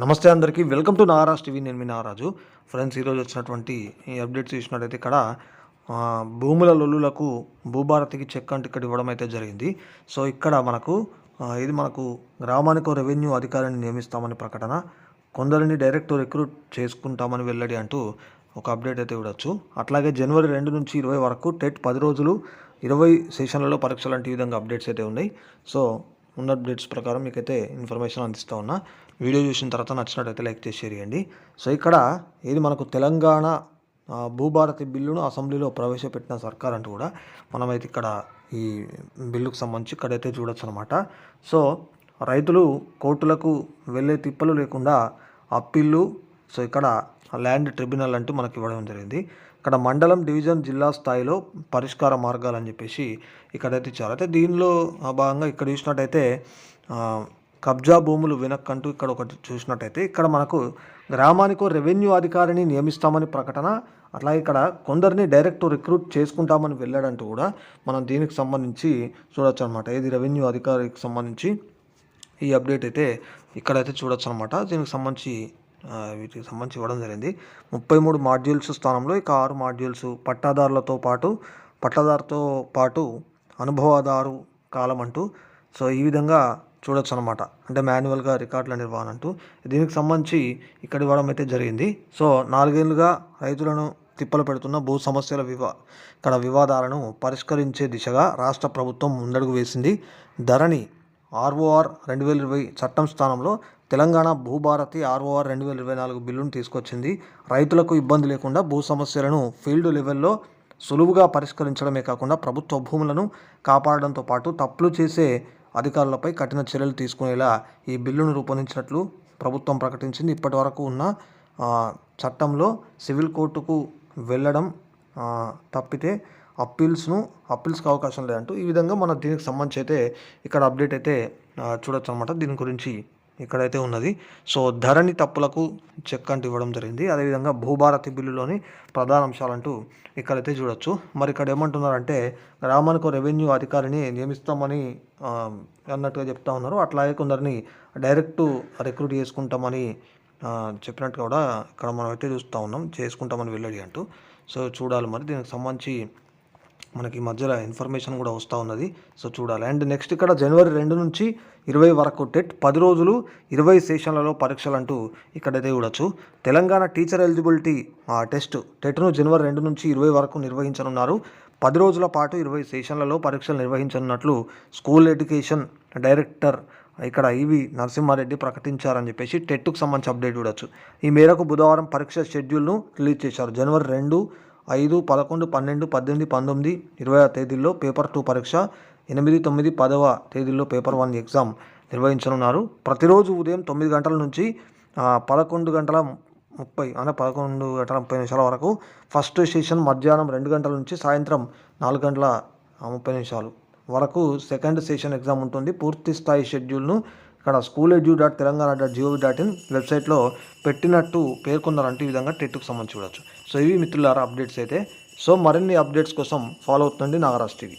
నమస్తే అందరికీ. Welcome to Naraj TV. నేను మీ నారాజు. ఫ్రెండ్స్ ఈరోజు వచ్చినటువంటి ఈ అప్డేట్స్ చూసినట్టయితే ఇక్కడ భూముల లొల్లులకు భూభారతికి చెక్ అంటూ ఇక్కడ ఇవ్వడం అయితే జరిగింది. సో ఇక్కడ మనకు ఇది మనకు గ్రామానికి రెవెన్యూ అధికారిని నియమిస్తామని ప్రకటన. కొందరిని డైరెక్ట్ రిక్రూట్ చేసుకుంటామని వెల్లడి అంటూ ఒక అప్డేట్ అయితే ఇవ్వచ్చు. అట్లాగే జనవరి రెండు నుంచి ఇరవై వరకు టెట్ పది రోజులు ఇరవై సెషన్లలో పరీక్షలు అంటే ఈ విధంగా అప్డేట్స్ అయితే ఉన్నాయి. సో ఉన్న అప్డేట్స్ ప్రకారం మీకైతే ఇన్ఫర్మేషన్ అందిస్తూ ఉన్నా. వీడియో చూసిన తర్వాత నచ్చినట్టయితే లైక్ చేసి షేర్ చేయండి. సో ఇక్కడ ఇది మనకు తెలంగాణ భూభారతి బిల్లును అసెంబ్లీలో ప్రవేశపెట్టిన సర్కార్ అంటూ కూడా మనమైతే ఇక్కడ ఈ బిల్లుకు సంబంధించి ఇక్కడైతే చూడొచ్చు అనమాట సో రైతులు కోర్టులకు వెళ్ళే తిప్పలు లేకుండా అప్పీళ్ళు సో ఇక్కడ ల్యాండ్ ట్రిబ్యునల్ అంటూ మనకి ఇవ్వడం జరిగింది. ఇక్కడ మండలం డివిజన్ జిల్లా స్థాయిలో పరిష్కార మార్గాలు అని చెప్పేసి ఇక్కడైతే ఇచ్చారు. అయితే దీనిలో ఆ భాగంగా ఇక్కడ చూసినట్టయితే కబ్జా భూములు వెనక్కంటూ ఇక్కడ ఒకటి చూసినట్టయితే ఇక్కడ మనకు గ్రామానికి రెవెన్యూ అధికారిని నియమిస్తామని ప్రకటన అట్లాగే ఇక్కడ కొందరిని డైరెక్ట్ రిక్రూట్ చేసుకుంటామని వెళ్ళాడంటూ కూడా మనం దీనికి సంబంధించి చూడొచ్చు అనమాట ఇది రెవెన్యూ అధికారికి సంబంధించి ఈ అప్డేట్ అయితే ఇక్కడైతే చూడొచ్చు అనమాట దీనికి సంబంధించి వీటికి సంబంధించి ఇవ్వడం జరిగింది. ముప్పై మూడు మాడ్యూల్స్ స్థానంలో ఇక ఆరు మాడ్యూల్స్ పట్టాదారులతో పాటు పట్టాదారుతో పాటు అనుభవదారు కాలం అంటూ సో ఈ విధంగా చూడొచ్చు అనమాట అంటే మాన్యువల్గా రికార్డుల నిర్వహణ అంటూ. దీనికి సంబంధించి ఇక్కడ ఇవ్వడం అయితే జరిగింది. సో నాలుగేళ్ళుగా రైతులను తిప్పలు పెడుతున్న భూ సమస్యల వివా ఇక్కడ వివాదాలను పరిష్కరించే దిశగా రాష్ట్ర ప్రభుత్వం ముందడుగు వేసింది. ధరణి ఆర్ఓఆర్ రెండు వేల ఇరవై చట్టం స్థానంలో తెలంగాణ భూభారతి ఆర్ఓఆర్ రెండు వేల ఇరవై నాలుగు బిల్లును తీసుకొచ్చింది. రైతులకు ఇబ్బంది లేకుండా భూ సమస్యలను ఫీల్డ్ లెవెల్లో సులువుగా పరిష్కరించడమే కాకుండా ప్రభుత్వ భూములను కాపాడడంతో పాటు తప్పులు చేసే అధికారులపై కఠిన చర్యలు తీసుకునేలా ఈ బిల్లును రూపొందించినట్లు ప్రభుత్వం ప్రకటించింది. ఇప్పటి వరకు ఉన్న చట్టంలో సివిల్ కోర్టుకు వెళ్ళడం తప్పితే అప్పీల్స్ను అప్పీల్స్కి అవకాశం లేదంటూ ఈ విధంగా మన దీనికి సంబంధించి అయితే ఇక్కడ అప్డేట్ అయితే చూడొచ్చు అనమాట దీని గురించి ఇక్కడైతే ఉన్నది. సో ధరణి తప్పులకు చెక్ అంటూ ఇవ్వడం జరిగింది. అదేవిధంగా భూభారతి బిల్లులోని ప్రధాన అంశాలంటూ ఇక్కడైతే చూడొచ్చు. మరి ఇక్కడ ఏమంటున్నారంటే గ్రామానికి రెవెన్యూ అధికారిని నియమిస్తామని అన్నట్టుగా చెప్తా ఉన్నారు. అట్లాగే కొందరిని డైరెక్ట్ రిక్రూట్ చేసుకుంటామని చెప్పినట్టు కూడా ఇక్కడ మనం అయితే చూస్తూ ఉన్నాం. చేసుకుంటామని వెళ్ళడి అంటూ. సో చూడాలి మరి. దీనికి సంబంధించి మనకి మధ్యలో ఇన్ఫర్మేషన్ కూడా వస్తూ ఉన్నది. సో చూడాలి. అండ్ నెక్స్ట్ ఇక్కడ జనవరి రెండు నుంచి ఇరవై వరకు టెట్ పది రోజులు ఇరవై సెషన్లలో పరీక్షలు అంటూ ఇక్కడైతే చూడొచ్చు. తెలంగాణ టీచర్ ఎలిజిబిలిటీ టెస్ట్ టెట్ను జనవరి రెండు నుంచి ఇరవై వరకు నిర్వహించనున్నారు. పది రోజుల పాటు ఇరవై సెషన్లలో పరీక్షలు నిర్వహించనున్నట్లు స్కూల్ ఎడ్యుకేషన్ డైరెక్టర్ ఇక్కడ ఈవి నరసింహారెడ్డి ప్రకటించారని చెప్పేసి టెట్కు సంబంధించి అప్డేట్ చూడొచ్చు. ఈ మేరకు బుధవారం పరీక్ష షెడ్యూల్ను రిలీజ్ చేశారు. జనవరి రెండు ఐదు పదకొండు పన్నెండు పద్దెనిమిది పంతొమ్మిది ఇరవై తేదీల్లో పేపర్ టూ పరీక్ష ఎనిమిది తొమ్మిది పదవ తేదీల్లో పేపర్ వన్ ఎగ్జామ్ నిర్వహించనున్నారు. ప్రతిరోజు ఉదయం తొమ్మిది గంటల నుంచి పదకొండు గంటల ముప్పై అంటే పదకొండు గంటల ముప్పై నిమిషాల వరకు ఫస్ట్ సెషన్ మధ్యాహ్నం రెండు గంటల నుంచి సాయంత్రం నాలుగు గంటల ముప్పై నిమిషాలు వరకు సెకండ్ సెషన్ ఎగ్జామ్ ఉంటుంది. పూర్తి స్థాయి షెడ్యూల్ను ఇక్కడ school edu dot Telangana dot G O V dot in వెబ్సైట్లో పెట్టినట్టు పేర్కొన్నారంటే ఈ విధంగా టెట్కు సంబంధించి చూడొచ్చు. సో ఇవి మిత్రులారా అప్డేట్స్ అయితే. సో మరిన్ని అప్డేట్స్ కోసం ఫాలో అవుతుంది నాగరాజ్ టీవీ.